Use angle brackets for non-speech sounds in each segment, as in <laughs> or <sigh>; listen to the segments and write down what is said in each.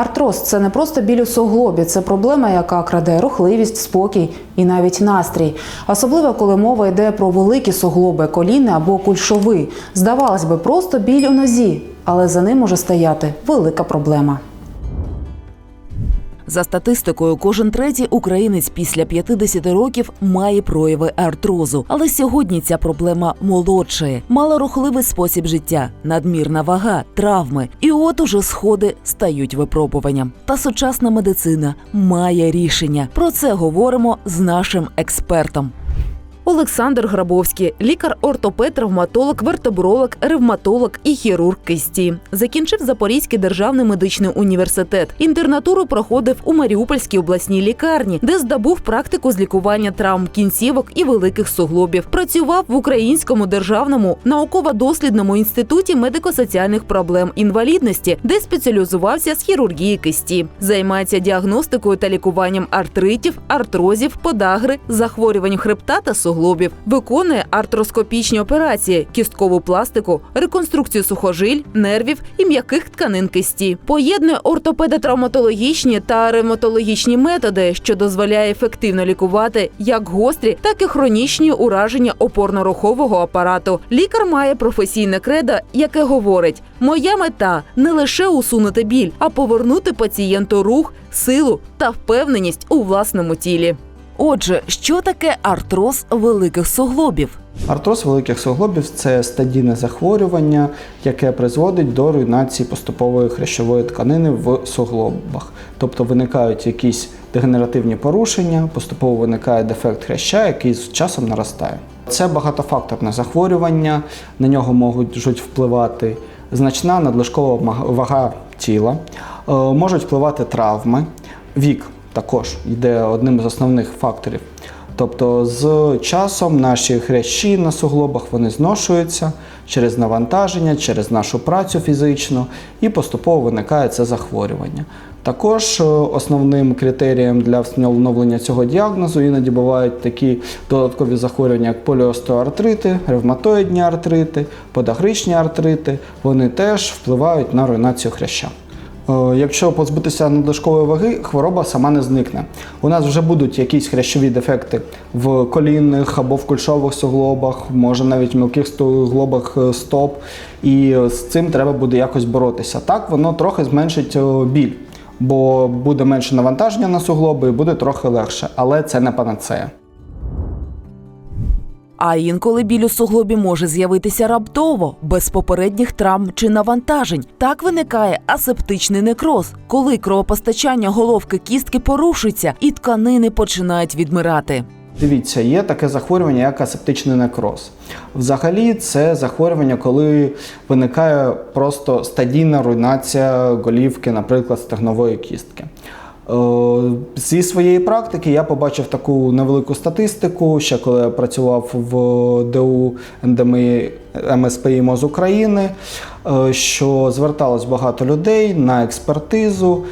Артроз це не просто біль у суглобі, це проблема, яка краде рухливість, спокій і навіть настрій. Особливо, коли мова йде про великі суглоби, коліни або кульшови. Здавалось би, просто біль у нозі, але за ним може стояти велика проблема. За статистикою, кожен третій українець після 50 років має прояви артрозу. Але сьогодні ця проблема молодшає. Малорухливий спосіб життя, надмірна вага, травми. І от уже сходи стають випробуванням. Та сучасна медицина має рішення. Про це говоримо з нашим експертом. Олександр Грабовський, лікар-ортопед, травматолог, вертебролог, ревматолог і хірург кисті. Закінчив Запорізький державний медичний університет. Інтернатуру проходив у Маріупольській обласній лікарні, де здобув практику з лікування травм кінцівок і великих суглобів. Працював в Українському державному науково-дослідному інституті медико-соціальних проблем інвалідності, де спеціалізувався з хірургії кисті. Займається діагностикою та лікуванням артритів, артрозів, подагри, захворювань хребта та суглобів. Виконує артроскопічні операції, кісткову пластику, реконструкцію сухожиль, нервів і м'яких тканин кисті. Поєднує ортопедо-травматологічні та ревматологічні методи, що дозволяє ефективно лікувати як гострі, так і хронічні ураження опорно-рухового апарату. Лікар має професійне кредо, яке говорить: моя мета не лише усунути біль, а повернути пацієнту рух, силу та впевненість у власному тілі. Отже, що таке артроз великих суглобів? Артроз великих суглобів це стадійне захворювання, яке призводить до руйнації поступової хрящової тканини в суглобах. Тобто виникають якісь дегенеративні порушення, поступово виникає дефект хряща, який з часом наростає. Це багатофакторне захворювання, на нього можуть впливати значна надлишкова вага тіла, е, можуть впливати травми, вік також йде одним з основних факторів. Тобто з часом наші хрящі на суглобах вони зношуються через навантаження, через нашу працю фізичну і поступово виникає це захворювання. Також е, основним критерієм для встановлення цього діагнозу іноді бувають такі додаткові захворювання, як поліостеоартрити, ревматоїдні артрити, подагричні артрити. Вони теж впливають на руйнацію хряща. Е, Якщо позбутися надлишкової ваги, хвороба сама не зникне. У нас вже будуть якісь хрящові дефекти в колінних або в кульшових суглобах, може навіть в мілких суглобах е, стоп. І з цим треба буде якось боротися. Так воно трохи зменшить е, біль, бо буде менше навантаження на суглоби і буде трохи легше, але це не панацея. А інколи біль у суглобі може з'явитися раптово, без попередніх травм чи навантажень. Так виникає асептичний некроз, коли кровопостачання головки кістки порушується і тканини починають відмирати. Дивіться, є таке захворювання, як асептичний некроз. Взагалі, це захворювання, коли виникає просто стадійна руйнація голівки, наприклад, стегнової кістки. Е, Зі своєї практики я побачив таку невелику статистику, ще коли я працював в ДУ НДМІ МСПІ МОЗ України, е, що зверталось багато людей на експертизу,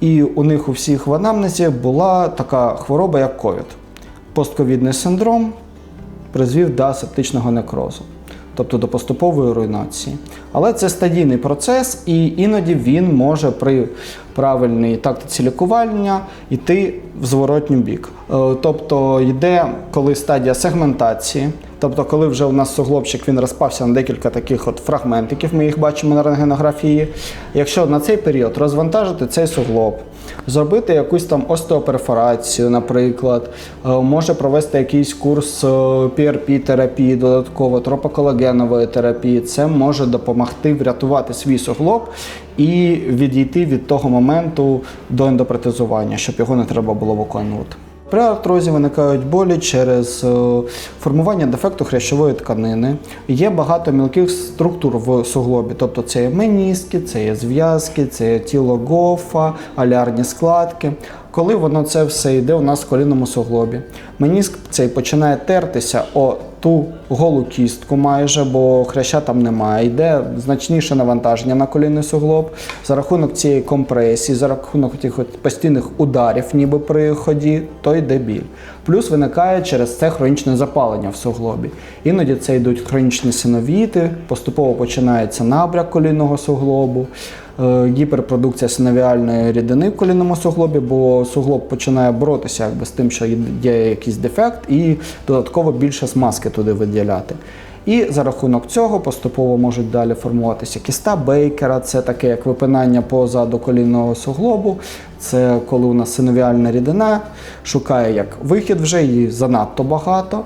і у них у всіх в анамнезі була така хвороба, як ковід. Постковідний синдром призвів до асептичного некрозу, тобто до поступової руйнації. Але це стадійний процес, і іноді він може при правильній тактиці лікування йти в зворотній бік. Е, Тобто йде коли стадія сегментації, тобто коли вже у нас суглобчик він розпався на декілька таких от фрагментиків, ми їх бачимо на рентгенографії. Якщо на цей період розвантажити цей суглоб, зробити якусь там остеоперфорацію, наприклад, е, може провести якийсь курс PRP-терапії, додатково тропоколагенової терапії, це може допомогти врятувати свій суглоб і відійти від того моменту до ендопротезування, щоб його не треба було виконувати. При артрозі виникають болі через е, формування дефекту хрящової тканини. Є багато мілких структур в суглобі, тобто це є меніски, це є зв'язки, це є тіло гофа, алярні складки. Коли воно це все йде у нас в колінному суглобі, меніск цей починає тертися о ту голу кістку майже, бо хряща там немає. Йде значніше навантаження на колінний суглоб за рахунок цієї компресії, за рахунок тих постійних ударів, ніби при ході, то йде біль. Плюс виникає через це хронічне запалення в суглобі. Іноді це йдуть хронічні синовіти, поступово починається набряк колінного суглобу, гіперпродукція синовіальної рідини в колінному суглобі, бо суглоб починає боротися якби, з тим, що є якийсь дефект, і додатково більше смазки туди виділяти. І за рахунок цього поступово можуть далі формуватися кіста бейкера, це таке як випинання позаду колінного суглобу. Це коли у нас синовіальна рідина шукає як вихід вже її занадто багато. Е,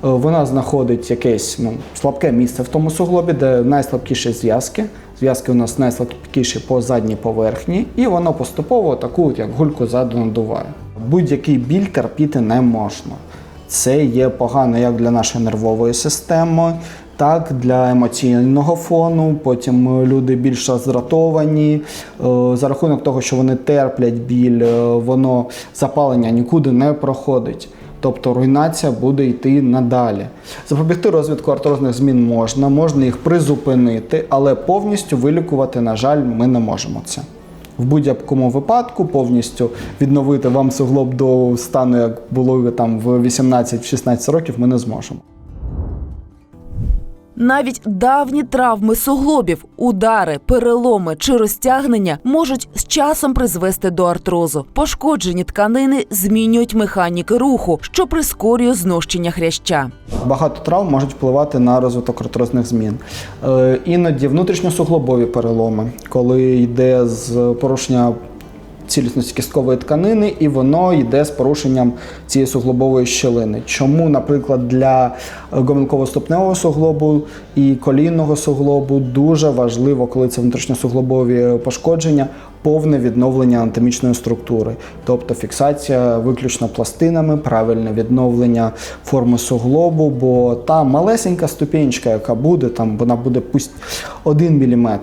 Вона знаходить якесь ну, слабке місце в тому суглобі, де найслабкіші зв'язки. Зв'язки у нас найслабкіші по задній поверхні, і воно поступово таку, як гульку ззаду надуває. Будь-який біль терпіти не можна. Це є погано як для нашої нервової системи, так для емоційного фону. Потім е, люди більш роздратовані. Е, За рахунок того, що вони терплять біль, е, воно запалення нікуди не проходить. Тобто руйнація буде йти надалі. Запобігти розвитку артрозних змін можна, можна їх призупинити, але повністю вилікувати, на жаль, ми не можемо це. В будь-якому випадку повністю відновити вам суглоб до стану, як було там в 18-16 років, ми не зможемо. Навіть давні травми суглобів, удари, переломи чи розтягнення можуть з часом призвести до артрозу. Пошкоджені тканини змінюють механіки руху, що прискорює знищення хряща. Багато травм можуть впливати на розвиток артрозних змін. Е, іноді внутрішньосуглобові переломи, коли йде з порушення цілісності кісткової тканини, і воно йде з порушенням цієї суглобової щелини. Чому, наприклад, для гомілково-ступневого суглобу і колінного суглобу дуже важливо, коли це внутрішньосуглобові пошкодження, повне відновлення анатомічної структури, тобто фіксація виключно пластинами, правильне відновлення форми суглобу, бо та малесенька ступінечка, яка буде, там вона буде пусть 1 мм,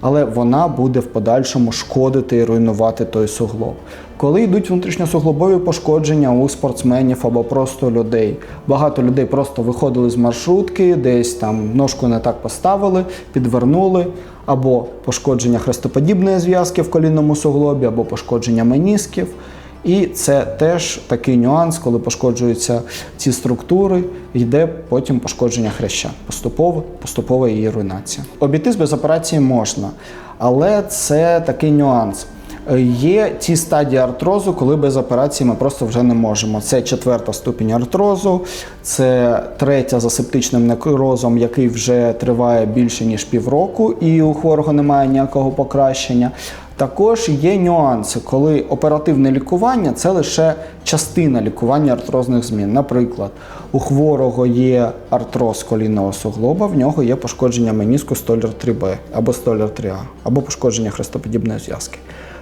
але вона буде в подальшому шкодити і руйнувати той суглоб. Коли йдуть внутрішньосуглобові пошкодження у спортсменів або просто людей, багато людей просто виходили з маршрутки, десь там ножку не так поставили, підвернули, або пошкодження хрестоподібної зв'язки в колінному суглобі, або пошкодження менісків. І це теж такий нюанс, коли пошкоджуються ці структури, йде потім пошкодження хряща. Поступово, поступова її руйнація. Обійтись без операції можна, але це такий нюанс. Є ті стадії артрозу, коли без операції ми просто вже не можемо. Це четверта ступінь артрозу, це третя за септичним некрозом, який вже триває більше ніж півроку, і у хворого немає ніякого покращення. Також є нюанси, коли оперативне лікування це лише частина лікування артрозних змін. Наприклад, у хворого є артроз колінного суглоба, в нього є пошкодження меніску столяр 3Б або столяр 3А, або пошкодження хрестоподібної зв'язки.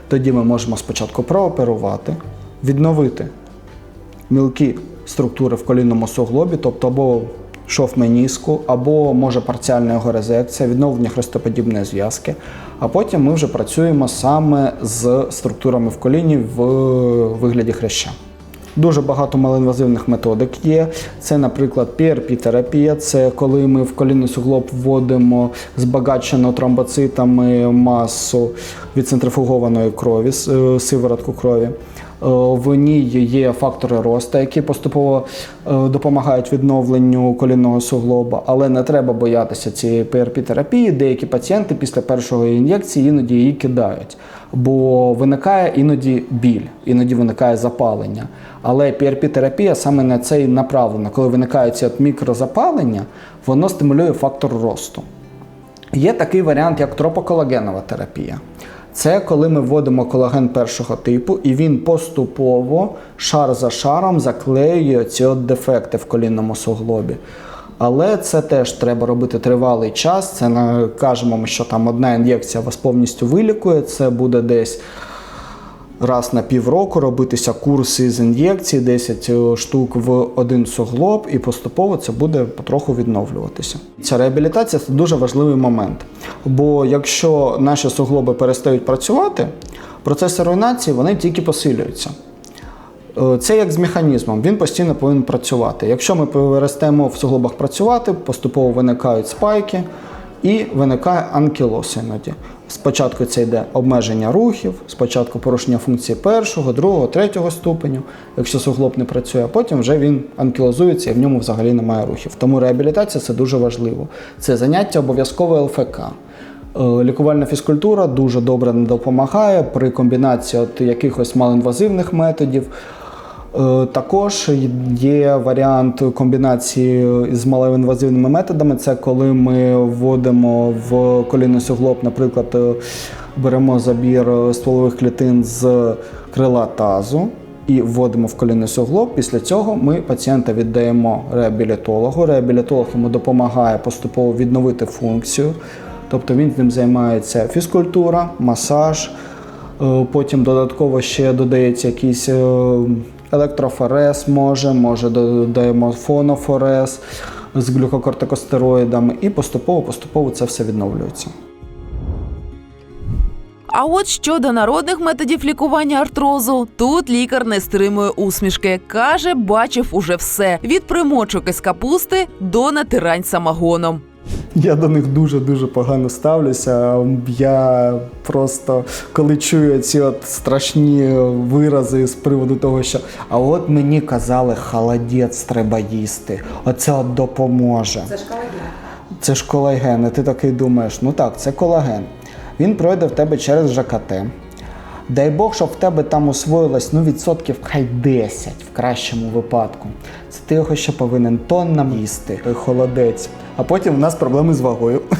Тоді ми можемо спочатку прооперувати, відновити мілкі структури в колінному суглобі, тобто або шов меніску, або може парціальна його резекція, відновлення хрестоподібної зв'язки. А потім ми вже працюємо саме з структурами в коліні в вигляді хряща. Дуже багато малоінвазивних методик є. Це, наприклад, PRP-терапія, це коли ми в колінний суглоб вводимо збагачену тромбоцитами масу від центрифугованої крові, е, сиворотку крові. Е, В ній є фактори росту, які поступово е, допомагають відновленню колінного суглоба, але не треба боятися цієї PRP-терапії. Деякі пацієнти після першої ін'єкції іноді її кидають, бо виникає іноді біль, іноді виникає запалення. Але PRP-терапія саме на це і направлена. Коли виникають ці мікрозапалення, воно стимулює фактор росту. Є такий варіант, як тропоколагенова терапія. Це коли ми вводимо колаген першого типу, і він поступово, шар за шаром, заклеює ці от дефекти в колінному суглобі. Але це теж треба робити тривалий час. Це не кажемо, що там одна ін'єкція вас повністю вилікує. Це буде десь раз на півроку робитися курси з ін'єкцій, 10 штук в один суглоб, і поступово це буде потроху відновлюватися. Ця реабілітація це дуже важливий момент. Бо якщо наші суглоби перестають працювати, процеси руйнації вони тільки посилюються. Е, Це як з механізмом, він постійно повинен працювати. Якщо ми перестаємо в суглобах працювати, поступово виникають спайки, і виникає анкілоз іноді. Спочатку це йде обмеження рухів, спочатку порушення функції першого, другого, третього ступеню, якщо суглоб не працює, а потім вже він анкілозується і в ньому взагалі немає рухів. Тому реабілітація це дуже важливо. Це заняття обов'язкове ЛФК. Е, Лікувальна фізкультура дуже добре допомагає при комбінації от якихось малоінвазивних методів. Е, Також є варіант комбінації з малоінвазивними методами. Це коли ми вводимо в колінно-суглоб, наприклад, е, беремо забір стволових клітин з крила тазу і вводимо в колінний суглоб. Після цього ми пацієнта віддаємо реабілітологу. Реабілітолог йому допомагає поступово відновити функцію. Тобто він з ним займається фізкультура, масаж. Е, Потім додатково ще додається якийсь е, електрофорез, може, може додаємо фонофорез з глюкокортикостероїдами, і поступово-поступово це все відновлюється. А от щодо народних методів лікування артрозу, тут лікар не стримує усмішки. Каже, бачив уже все: від примочок із капусти до натирань самогоном. Я до них дуже-дуже погано ставлюся. Я просто коли чую ці от страшні вирази з приводу того, що а от мені казали, холодець треба їсти. Оце от допоможе. Це ж колаген. Це ж колаген. І ти такий думаєш, ну так, це колаген. Він пройде в тебе через ЖКТ. Дай Бог, щоб в тебе там освоїлось ну, відсотків хай 10 в кращому випадку. Це ти його ще повинен тоннам їсти, той холодець. А потім в нас проблеми з вагою. <laughs>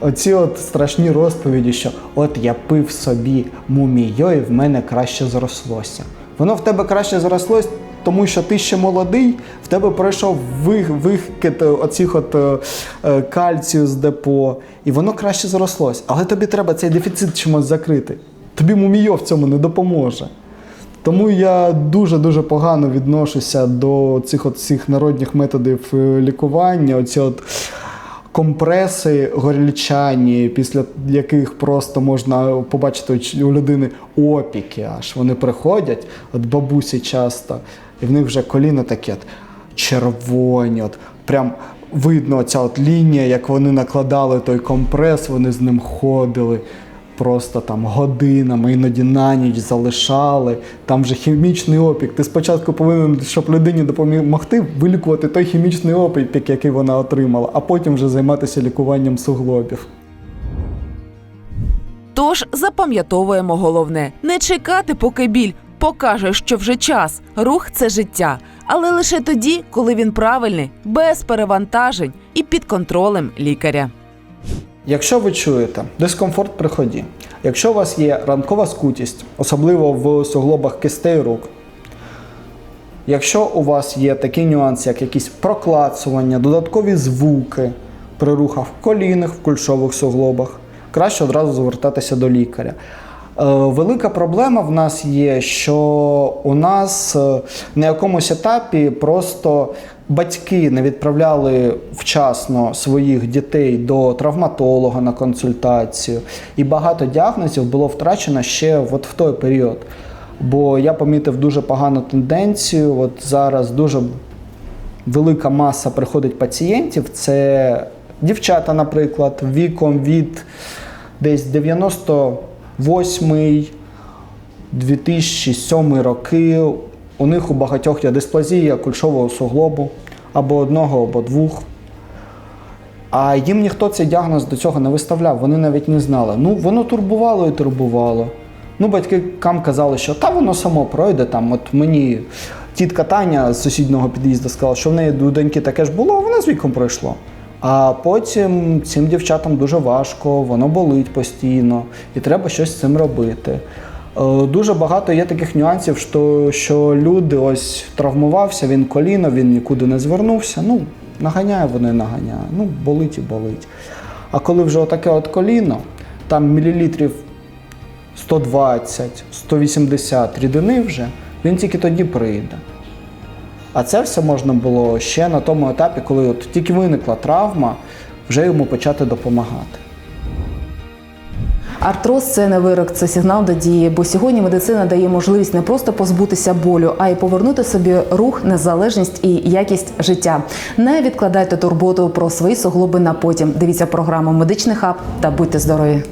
Оці от страшні розповіді, що от я пив собі мумійо і в мене краще зрослося. Воно в тебе краще зрослось, тому що ти ще молодий, в тебе пройшов вих, викид оцих от е, е, кальцію з депо, і воно краще зрослось. Але тобі треба цей дефіцит чимось закрити. Тобі мумійо в цьому не допоможе. Тому я дуже-дуже погано відношуся до цих от всіх народних методів е, лікування. Оці от компреси горілчані, після яких просто можна побачити у людини опіки аж. Вони приходять, от бабусі часто, і в них вже коліна такі от червоні, от прям видно ця от лінія, як вони накладали той компрес, вони з ним ходили. Просто там годинами, іноді на ніч залишали. Там же хімічний опік. Ти спочатку повинен, щоб людині допомогти, вилікувати той хімічний опік, який вона отримала, а потім вже займатися лікуванням суглобів. Тож запам'ятовуємо головне: не чекати, поки біль покаже, що вже час. Рух це життя, але лише тоді, коли він правильний, без перевантажень і під контролем лікаря. Якщо ви чуєте дискомфорт при ході, якщо у вас є ранкова скутість, особливо в суглобах кистей рук, якщо у вас є такі нюанси, як якісь проклацування, додаткові звуки при рухах в колінах, в кульшових суглобах, краще одразу звертатися до лікаря. Е, Велика проблема в нас є, що у нас е, на якомусь етапі просто батьки не відправляли вчасно своїх дітей до травматолога на консультацію, і багато діагнозів було втрачено ще от в той період. Бо я помітив дуже погану тенденцію. От зараз дуже велика маса приходить пацієнтів. Це дівчата, наприклад, віком від десь 98 2007 роки. У них у багатьох є дисплазія кульшового суглобу або одного, або двох. А їм ніхто цей діагноз до цього не виставляв, вони навіть не знали. Ну, воно турбувало і турбувало. Ну, батькам казали, що та воно само пройде. Там, от мені тітка Таня з сусіднього під'їзду сказала, що в неї у доньки таке ж було, а воно з віком пройшло. А потім цим дівчатам дуже важко, воно болить постійно, і треба щось з цим робити. Е, Дуже багато є таких нюансів, що, що люди ось травмувався, він коліно, він нікуди не звернувся. Ну, наганяє воно і наганяє. Ну, болить і болить. А коли вже отаке от коліно, там мілілітрів 120, 180 рідини вже, він тільки тоді прийде. А це все можна було ще на тому етапі, коли от тільки виникла травма, вже йому почати допомагати. Артроз це не вирок, це сигнал до дії. Бо сьогодні медицина дає можливість не просто позбутися болю, а й повернути собі рух, незалежність і якість життя. Не відкладайте турботу про свої суглоби на потім. Дивіться програму Медичний хаб та будьте здорові.